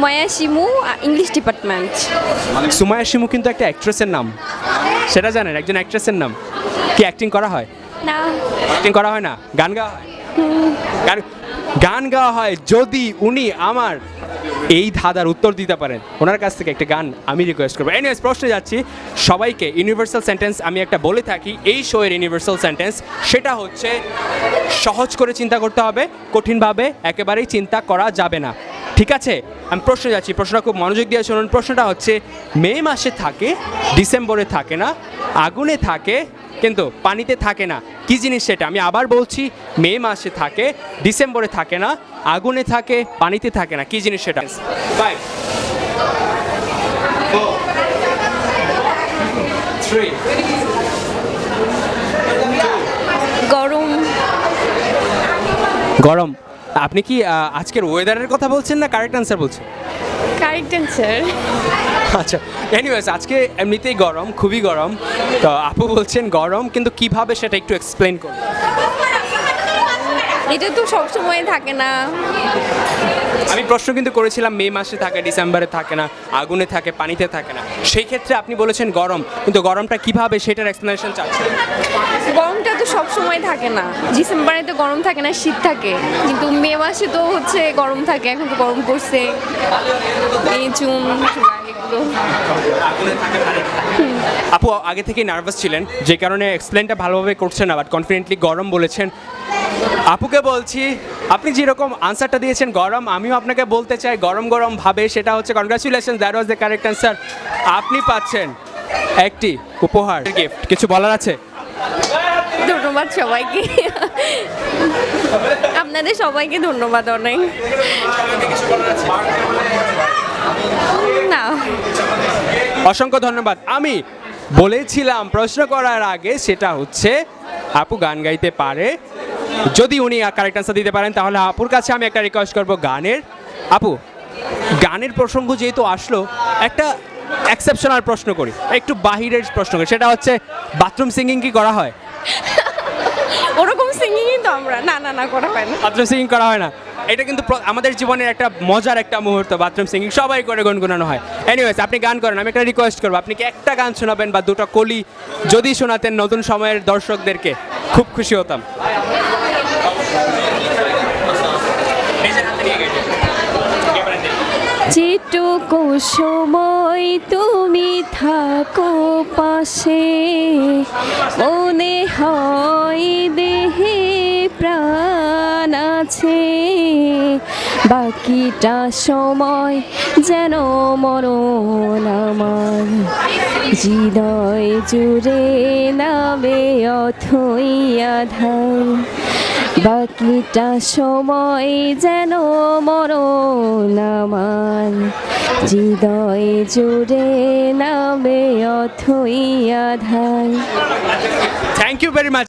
Sumaiya Shimu English department Sumaya Shimu কিন্তু একটা অ্যাক্ট্রেসের নাম। সেটা জানেন একজন অ্যাক্ট্রেসের নাম। কি অ্যাক্টিং করা হয়? না। অ্যাক্টিং করা হয় না? গান গাওয়া হয়? গান গান গাওয়া হয় যদি উনি আমার এই ধাঁধার উত্তর দিতে পারেন। ওনার কাছ থেকে একটা গান আমি রিকোয়েস্ট করব। এনিওয়েজ প্রশ্নে যাচ্ছি। সবাইকে ইউনিভার্সাল সেন্টেন্স আমি একটা বলে থাকি। এই শোয়ের ইউনিভার্সাল সেন্টেন্স সেটা হচ্ছে সহজ করে চিন্তা করতে হবে কঠিনভাবে একেবারেই চিন্তা করা যাবে না। ঠিক আছে? আমি প্রশ্নে যাচ্ছি প্রশ্নটা খুব মনোযোগ দিয়ে শুনুন। প্রশ্নটা হচ্ছে মে মাসে থাকে ডিসেম্বরে থাকে না আগুনে থাকে কিন্তু পানিতে থাকে না। কি জিনিস সেটা? আমি আবার বলছি মে মাসে থাকে ডিসেম্বরে থাকে না আগুনে থাকে পানিতে থাকে না। কি জিনিস সেটা? Three, গরম। গরম। আপনি কি আজকের ওয়েদারের কথা বলছেন না কারেক্ট অ্যান্সার বলছেন? কারেক্ট অ্যান্সার আচ্ছা এনিওয়েজ আজকে এমনিতেই গরম খুবই গরম। তো আপু বলছেন গরম কিন্তু কীভাবে সেটা একটু এক্সপ্লেন করুন। এটা তো সব সময় থাকে না। আমি প্রশ্ন কিন্তু করেছিলাম মে মাসে থাকে ডিসেম্বরে থাকে না আগুনে থাকে পানিতে থাকে না। সেই ক্ষেত্রে আপনি বলেছেন গরম কিন্তু গরমটা কীভাবে সেটার এক্সপ্লেনেশন চাচ্ছেন? গরমটা তো সব সময় থাকে না। ডিসেম্বরে তো গরম থাকে না শীত থাকে। কিন্তু মে মাসে তো হচ্ছে গরম থাকে এখন তো গরম করছে মে জুন আপু আগে থেকেই নার্ভাস ছিলেন যে কারণে এক্সপ্লেনটা ভালোভাবে করছেন না বাট কনফিডেন্টলি গরম বলেছেন। আপুকে বলছি আপনি যেরকম আনসারটা দিয়েছেন গরম আমিও আপনাকে বলতে চাই গরম গরম ভাবে সেটা হচ্ছে congratulation that was the correct answer আপনি পাচ্ছেন একটি উপহার গিফট কিছু বলার আছে? ধন্যবাদ সবাইকে। আপনাদের সবাইকে ধন্যবাদ অনেক। না। অসংখ্য ধন্যবাদ। আমি বলেছিলাম প্রশ্ন করার আগে সেটা হচ্ছে আপু গান গাইতে পারে যদি উনি কারেক্ট আনসার দিতে পারেন তাহলে আপুর কাছে আমি একটা রিকোয়েস্ট করব গানের। আপু গানের প্রসঙ্গ যেহেতু আসলো একটা এক্সেপশনাল প্রশ্ন করি একটু বাহিরের প্রশ্ন করি সেটা হচ্ছে বাথরুম সিঙ্গিং কি করা হয়? ওরকম সিঙ্গিংই তো আমরা না না না করা হয় না। বাথরুম সিঙ্গিং করা হয় না। এটা কিন্তু আমাদের জীবনের একটা মজার একটা মুহূর্ত বাথরুম সিঙ্গিং সবাই করে গুনগুনানো হয়। এনিওয়েজ আপনি গান করেন আমি একটা রিকোয়েস্ট করব আপনি কি একটা গান শোনাবেন বা দুটো কলি যদি শোনাতেন নতুন সময়ের দর্শকদেরকে খুব খুশি হতাম। যেটুকু সময় তুমি থাকো পাশে, মনে হয় দেহে প্রাণ আছে। বাকিটা সময় যেন মরণ আমার। হৃদয় জুড়ে নামে অথই আধার। বাকিটা সময় যেন মরণ আমার। হৃদয় জুড়ে নামে অথই আধার। Thank you very much